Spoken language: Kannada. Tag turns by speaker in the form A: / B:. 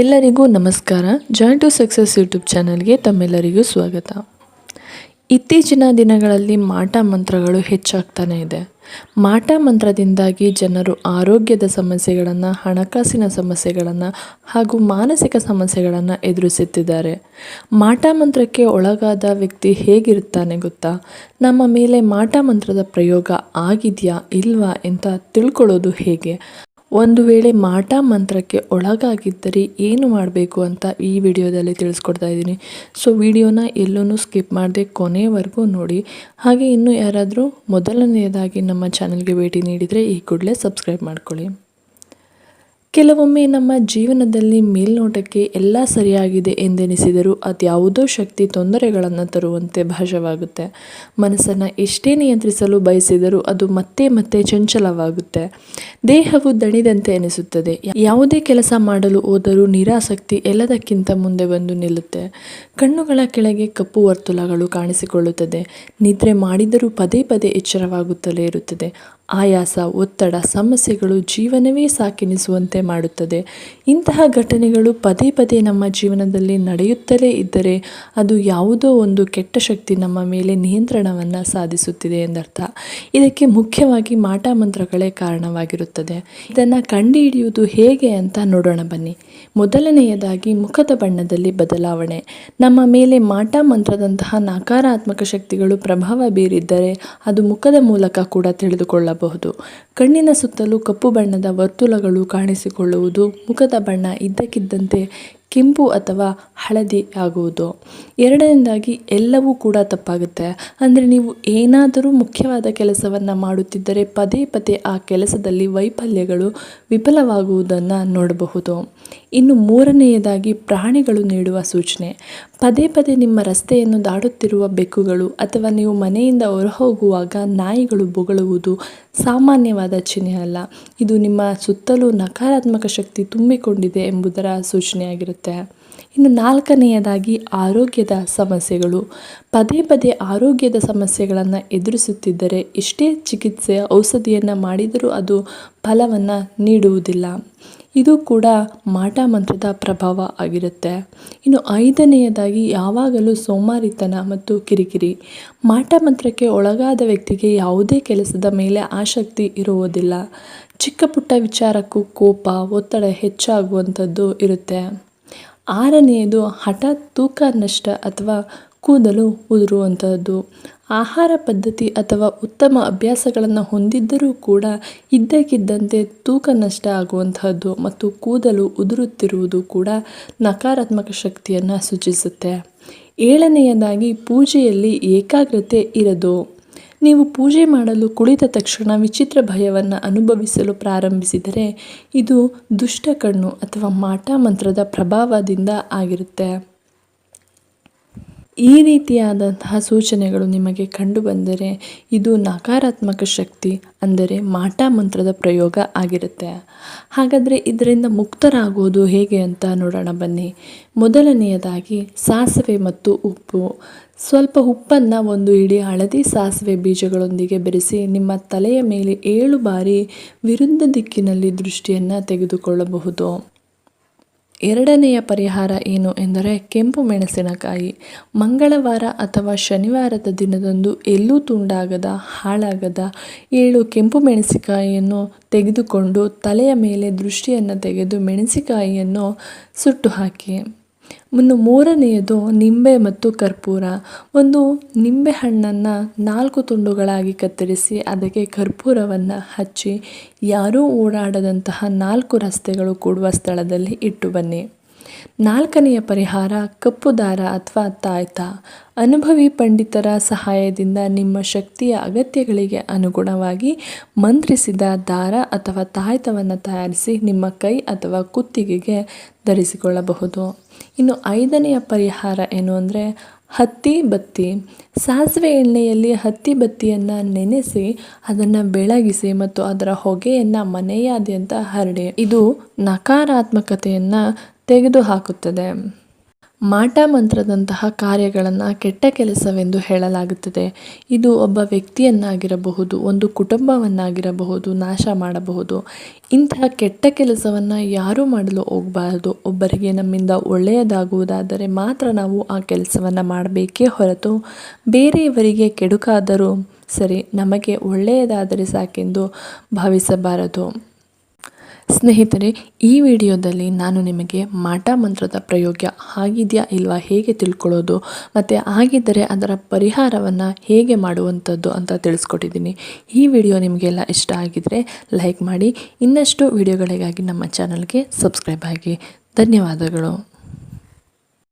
A: ಎಲ್ಲರಿಗೂ ನಮಸ್ಕಾರ. ಜಾಯಿಂಟ್ ಟು ಸಕ್ಸಸ್ ಯೂಟ್ಯೂಬ್ ಚಾನಲ್ಗೆ ತಮ್ಮೆಲ್ಲರಿಗೂ ಸ್ವಾಗತ. ಇತ್ತೀಚಿನ ದಿನಗಳಲ್ಲಿ ಮಾಟ ಮಂತ್ರಗಳು ಹೆಚ್ಚಾಗ್ತಾನೆ ಇದೆ. ಮಾಟ ಮಂತ್ರದಿಂದಾಗಿ ಜನರು ಆರೋಗ್ಯದ ಸಮಸ್ಯೆಗಳನ್ನು, ಹಣಕಾಸಿನ ಸಮಸ್ಯೆಗಳನ್ನು ಹಾಗೂ ಮಾನಸಿಕ ಸಮಸ್ಯೆಗಳನ್ನು ಎದುರಿಸುತ್ತಿದ್ದಾರೆ. ಮಾಟ ಮಂತ್ರಕ್ಕೆ ಒಳಗಾದ ವ್ಯಕ್ತಿ ಹೇಗಿರುತ್ತಾನೆ ಗೊತ್ತಾ? ನಮ್ಮ ಮೇಲೆ ಮಾಟ ಮಂತ್ರದ ಪ್ರಯೋಗ ಆಗಿದೆಯಾ, ಇಲ್ವಾ ಅಂತ ತಿಳ್ಕೊಳ್ಳೋದು ಹೇಗೆ? ಒಂದು ವೇಳೆ ಮಾಟ ಮಂತ್ರಕ್ಕೆ ಒಳಗಾಗಿದ್ದರೆ ಏನು ಮಾಡಬೇಕು ಅಂತ ಈ ವಿಡಿಯೋದಲ್ಲಿ ತಿಳಿಸ್ಕೊಡ್ತಾ ಇದ್ದೀನಿ. ಸೊ, ವಿಡಿಯೋನ ಎಲ್ಲೂ ಸ್ಕಿಪ್ ಮಾಡದೆ ಕೊನೆಯವರೆಗೂ ನೋಡಿ. ಹಾಗೆ ಇನ್ನೂ ಯಾರಾದರೂ ಮೊದಲನೆಯದಾಗಿ ನಮ್ಮ ಚಾನಲ್ಗೆ ಭೇಟಿ ನೀಡಿದರೆ ಈ ಕೂಡಲೇ ಸಬ್ಸ್ಕ್ರೈಬ್ ಮಾಡ್ಕೊಳ್ಳಿ. ಕೆಲವೊಮ್ಮೆ ನಮ್ಮ ಜೀವನದಲ್ಲಿ ಮೇಲ್ನೋಟಕ್ಕೆ ಎಲ್ಲ ಸರಿಯಾಗಿದೆ ಎಂದೆನಿಸಿದರೂ ಅದ್ಯಾವುದೋ ಶಕ್ತಿ ತೊಂದರೆಗಳನ್ನು ತರುವಂತೆ ಭಾಷವಾಗುತ್ತೆ ಮನಸ್ಸನ್ನು ಎಷ್ಟೇ ನಿಯಂತ್ರಿಸಲು ಬಯಸಿದರೂ ಅದು ಮತ್ತೆ ಮತ್ತೆ ಚಂಚಲವಾಗುತ್ತೆ. ದೇಹವು ದಣಿದಂತೆ ಅನಿಸುತ್ತದೆ. ಯಾವುದೇ ಕೆಲಸ ಮಾಡಲು ಹೋದರೂ ನಿರಾಸಕ್ತಿ ಎಲ್ಲದಕ್ಕಿಂತ ಮುಂದೆ ಬಂದು ನಿಲ್ಲುತ್ತೆ. ಕಣ್ಣುಗಳ ಕೆಳಗೆ ಕಪ್ಪು ವರ್ತುಲಗಳು ಕಾಣಿಸಿಕೊಳ್ಳುತ್ತದೆ. ನಿದ್ರೆ ಮಾಡಿದರೂ ಪದೇ ಪದೇ ಎಚ್ಚರವಾಗುತ್ತಲೇ ಇರುತ್ತದೆ. ಆಯಾಸ, ಒತ್ತಡ, ಸಮಸ್ಯೆಗಳು ಜೀವನವೇ ಸಾಕೆನಿಸುವಂತೆ ಮಾಡುತ್ತದೆ. ಇಂತಹ ಘಟನೆಗಳು ಪದೇ ಪದೇ ನಮ್ಮ ಜೀವನದಲ್ಲಿ ನಡೆಯುತ್ತಲೇ ಇದ್ದರೆ ಅದು ಯಾವುದೋ ಒಂದು ಕೆಟ್ಟ ಶಕ್ತಿ ನಮ್ಮ ಮೇಲೆ ನಿಯಂತ್ರಣವನ್ನು ಸಾಧಿಸುತ್ತಿದೆ ಎಂದರ್ಥ. ಇದಕ್ಕೆ ಮುಖ್ಯವಾಗಿ ಮಾಟ ಮಂತ್ರಗಳೇ ಕಾರಣವಾಗಿರುತ್ತದೆ. ಇದನ್ನು ಕಂಡುಹಿಡಿಯುವುದು ಹೇಗೆ ಅಂತ ನೋಡೋಣ ಬನ್ನಿ. ಮೊದಲನೆಯದಾಗಿ ಮುಖದ ಬಣ್ಣದಲ್ಲಿ ಬದಲಾವಣೆ. ನಮ್ಮ ಮೇಲೆ ಮಾಟ ಮಂತ್ರದಂತಹ ನಕಾರಾತ್ಮಕ ಶಕ್ತಿಗಳು ಪ್ರಭಾವ ಬೀರಿದ್ದರೆ ಅದು ಮುಖದ ಮೂಲಕ ಕೂಡ ತಿಳಿದುಕೊಳ್ಳಬಹುದು. ಕಣ್ಣಿನ ಸುತ್ತಲೂ ಕಪ್ಪು ಬಣ್ಣದ ವರ್ತುಲಗಳು ಕಾಣಿಸಿಕೊಳ್ಳುವುದು ಮುಖದ ಬಣ್ಣ ಇದ್ದಕ್ಕಿದ್ದಂತೆ ಕೆಂಪು ಅಥವಾ ಹಳದಿ ಆಗುವುದು. ಎರಡನೇದಾಗಿ ಎಲ್ಲವೂ ಕೂಡ ತಪ್ಪಾಗುತ್ತೆ. ಅಂದರೆ ನೀವು ಏನಾದರೂ ಮುಖ್ಯವಾದ ಕೆಲಸವನ್ನು ಮಾಡುತ್ತಿದ್ದರೆ ಪದೇ ಪದೇ ಆ ಕೆಲಸದಲ್ಲಿ ವೈಫಲ್ಯಗಳು ವಿಫಲವಾಗುವುದನ್ನು ನೋಡಬಹುದು. ಇನ್ನು ಮೂರನೆಯದಾಗಿ ಪ್ರಾಣಿಗಳು ನೀಡುವ ಸೂಚನೆ. ಪದೇ ಪದೇ ನಿಮ್ಮ ರಸ್ತೆಯನ್ನು ದಾಡುತ್ತಿರುವ ಬೆಕ್ಕುಗಳು ಅಥವಾ ನೀವು ಮನೆಯಿಂದ ಹೊರಹೋಗುವಾಗ ನಾಯಿಗಳು ಬೊಗಳುವುದು ಸಾಮಾನ್ಯವಾದ ಚಿಹ್ನೆ ಅಲ್ಲ. ಇದು ನಿಮ್ಮ ಸುತ್ತಲೂ ನಕಾರಾತ್ಮಕ ಶಕ್ತಿ ತುಂಬಿಕೊಂಡಿದೆ ಎಂಬುದರ ಸೂಚನೆಯಾಗಿರುತ್ತೆ. ಇನ್ನು ನಾಲ್ಕನೆಯದಾಗಿ ಆರೋಗ್ಯದ ಸಮಸ್ಯೆಗಳು. ಪದೇ ಪದೇ ಆರೋಗ್ಯದ ಸಮಸ್ಯೆಗಳನ್ನು ಎದುರಿಸುತ್ತಿದ್ದರೆ ಎಷ್ಟೇ ಚಿಕಿತ್ಸೆ ಔಷಧಿಯನ್ನು ಮಾಡಿದರೂ ಅದು ಫಲವನ್ನು ನೀಡುವುದಿಲ್ಲ. ಇದು ಕೂಡ ಮಾಟ ಮಂತ್ರದ ಪ್ರಭಾವ ಆಗಿರುತ್ತೆ. ಇನ್ನು ಐದನೆಯದಾಗಿ ಯಾವಾಗಲೂ ಸೋಮಾರಿತನ ಮತ್ತು ಕಿರಿಕಿರಿ. ಮಾಟ ಮಂತ್ರಕ್ಕೆ ಒಳಗಾದ ವ್ಯಕ್ತಿಗೆ ಯಾವುದೇ ಕೆಲಸದ ಮೇಲೆ ಆಸಕ್ತಿ ಇರುವುದಿಲ್ಲ. ಚಿಕ್ಕ ಪುಟ್ಟ ವಿಚಾರಕ್ಕೂ ಕೋಪ, ಒತ್ತಡ ಹೆಚ್ಚಾಗುವಂಥದ್ದು ಇರುತ್ತೆ. ಆರನೆಯದು ಹಠಾತ್ ತೂಕ ನಷ್ಟ ಅಥವಾ ಕೂದಲು ಉದುರುವಂಥದ್ದು ಆಹಾರ ಪದ್ಧತಿ ಅಥವಾ ಉತ್ತಮ ಅಭ್ಯಾಸಗಳನ್ನು ಹೊಂದಿದ್ದರೂ ಕೂಡ ಇದ್ದಕ್ಕಿದ್ದಂತೆ ತೂಕ ನಷ್ಟ ಆಗುವಂತಹದ್ದು ಮತ್ತು ಕೂದಲು ಉದುರುತ್ತಿರುವುದು ಕೂಡ ನಕಾರಾತ್ಮಕ ಶಕ್ತಿಯನ್ನು ಸೂಚಿಸುತ್ತೆ. ಏಳನೆಯದಾಗಿ ಪೂಜೆಯಲ್ಲಿ ಏಕಾಗ್ರತೆ ಇರದು. ನೀವು ಪೂಜೆ ಮಾಡಲು ಕುಳಿತ ತಕ್ಷಣ ವಿಚಿತ್ರ ಭಯವನ್ನು ಅನುಭವಿಸಲು ಪ್ರಾರಂಭಿಸಿದರೆ ಇದು ದುಷ್ಟ ಕಣ್ಣು ಅಥವಾ ಮಾಟ ಮಂತ್ರದ ಪ್ರಭಾವದಿಂದ ಆಗಿರುತ್ತೆ. ಈ ರೀತಿಯಾದಂತಹ ಸೂಚನೆಗಳು ನಿಮಗೆ ಕಂಡುಬಂದರೆ ಇದು ನಕಾರಾತ್ಮಕ ಶಕ್ತಿ ಅಂದರೆ ಮಾಟ ಮಂತ್ರದ ಪ್ರಯೋಗ ಆಗಿರುತ್ತೆ. ಹಾಗಾದರೆ ಇದರಿಂದ ಮುಕ್ತರಾಗೋದು ಹೇಗೆ ಅಂತ ನೋಡೋಣ ಬನ್ನಿ. ಮೊದಲನೆಯದಾಗಿ ಸಾಸಿವೆ ಮತ್ತು ಉಪ್ಪು. ಸ್ವಲ್ಪ ಉಪ್ಪನ್ನು ಒಂದು ಇಡೀ ಹಳದಿ ಸಾಸಿವೆ ಬೀಜಗಳೊಂದಿಗೆ ಬೆರೆಸಿ ನಿಮ್ಮ ತಲೆಯ ಮೇಲೆ ಏಳು ಬಾರಿ ವಿರುದ್ಧ ದಿಕ್ಕಿನಲ್ಲಿ ದೃಷ್ಟಿಯನ್ನು ತೆಗೆದುಕೊಳ್ಳಬಹುದು. ಎರಡನೆಯ ಪರಿಹಾರ ಏನು ಎಂದರೆ ಕೆಂಪು ಮೆಣಸಿನಕಾಯಿ. ಮಂಗಳವಾರ ಅಥವಾ ಶನಿವಾರದ ದಿನದಂದು ಎಲ್ಲೂ ತುಂಡಾಗದ, ಹಾಳಾಗದ ಏಳು ಕೆಂಪು ಮೆಣಸಿನಕಾಯಿಯನ್ನು ತೆಗೆದುಕೊಂಡು ತಲೆಯ ಮೇಲೆ ದೃಷ್ಟಿಯನ್ನು ತೆಗೆದು ಮೆಣಸಿನಕಾಯಿಯನ್ನು ಸುಟ್ಟು ಹಾಕಿ. ಇನ್ನು ಮೂರನೆಯದು ನಿಂಬೆ ಮತ್ತು ಕರ್ಪೂರ. ಒಂದು ನಿಂಬೆ ಹಣ್ಣನ್ನು ನಾಲ್ಕು ತುಂಡುಗಳಾಗಿ ಕತ್ತರಿಸಿ ಅದಕ್ಕೆ ಕರ್ಪೂರವನ್ನು ಹಚ್ಚಿ, ಯಾರೂ ಓಡಾಡದಂತಹ ನಾಲ್ಕು ರಸ್ತೆಗಳು ಕೂಡುವ ಸ್ಥಳದಲ್ಲಿ ಇಟ್ಟು ಬನ್ನಿ. ನಾಲ್ಕನೆಯ ಪರಿಹಾರ ಕಪ್ಪು ದಾರ ಅಥವಾ ತಾಯ್ತ. ಅನುಭವಿ ಪಂಡಿತರ ಸಹಾಯದಿಂದ ನಿಮ್ಮ ಶಕ್ತಿಯ ಅಗತ್ಯಗಳಿಗೆ ಅನುಗುಣವಾಗಿ ಮಂತ್ರಿಸಿದ ದಾರ ಅಥವಾ ತಾಯ್ತವನ್ನು ತಯಾರಿಸಿ ನಿಮ್ಮ ಕೈ ಅಥವಾ ಕುತ್ತಿಗೆಗೆ ಧರಿಸಿಕೊಳ್ಳಬಹುದು. ಇನ್ನು ಐದನೆಯ ಪರಿಹಾರ ಏನು ಅಂದರೆ ಹತ್ತಿ ಬತ್ತಿ. ಸಾಸಿವೆ ಎಣ್ಣೆಯಲ್ಲಿ ಹತ್ತಿ ಬತ್ತಿಯನ್ನು ನೆನೆಸಿ ಅದನ್ನು ಬೆಳಗಿಸಿ ಮತ್ತು ಅದರ ಹೊಗೆಯನ್ನು ಮನೆಯಾದ್ಯಂತ ಹರಡಿ. ಇದು ನಕಾರಾತ್ಮಕತೆಯನ್ನು ತೆಗೆದುಹಾಕುತ್ತದೆ. ಮಾಟ ಮಂತ್ರದಂತಹ ಕಾರ್ಯಗಳನ್ನು ಕೆಟ್ಟ ಕೆಲಸವೆಂದು ಹೇಳಲಾಗುತ್ತದೆ. ಇದು ಒಬ್ಬ ವ್ಯಕ್ತಿಯನ್ನಾಗಿರಬಹುದು, ಒಂದು ಕುಟುಂಬವನ್ನಾಗಿರಬಹುದು, ನಾಶ ಮಾಡಬಹುದು. ಇಂತಹ ಕೆಟ್ಟ ಕೆಲಸವನ್ನು ಯಾರೂ ಮಾಡಲು ಹೋಗಬಾರದು. ಒಬ್ಬರಿಗೆ ನಮ್ಮಿಂದ ಒಳ್ಳೆಯದಾಗುವುದಾದರೆ ಮಾತ್ರ ನಾವು ಆ ಕೆಲಸವನ್ನು ಮಾಡಬೇಕೇ ಹೊರತು ಬೇರೆಯವರಿಗೆ ಕೆಡುಕಾದರೂ ಸರಿ ನಮಗೆ ಒಳ್ಳೆಯದಾದರೆ ಸಾಕೆಂದು ಭಾವಿಸಬಾರದು. ಸ್ನೇಹಿತರೆ, ಈ ವಿಡಿಯೋದಲ್ಲಿ ನಾನು ನಿಮಗೆ ಮಾಟ ಮಂತ್ರದ ಪ್ರಯೋಗ ಆಗಿದೆಯಾ ಇಲ್ವಾ, ಹೇಗೆ ತಿಳ್ಕೊಳ್ಳೋದು, ಮತ್ತು ಆಗಿದ್ದರೆ ಅದರ ಪರಿಹಾರವನ್ನು ಹೇಗೆ ಮಾಡುವಂಥದ್ದು ಅಂತ ತಿಳಿಸ್ಕೊಟ್ಟಿದ್ದೀನಿ. ಈ ವಿಡಿಯೋ ನಿಮಗೆಲ್ಲ ಇಷ್ಟ ಆಗಿದರೆ ಲೈಕ್ ಮಾಡಿ, ಇನ್ನಷ್ಟು ವಿಡಿಯೋಗಳಿಗಾಗಿ ನಮ್ಮ ಚಾನಲ್ಗೆ ಸಬ್ಸ್ಕ್ರೈಬ್ ಆಗಿ. ಧನ್ಯವಾದಗಳು.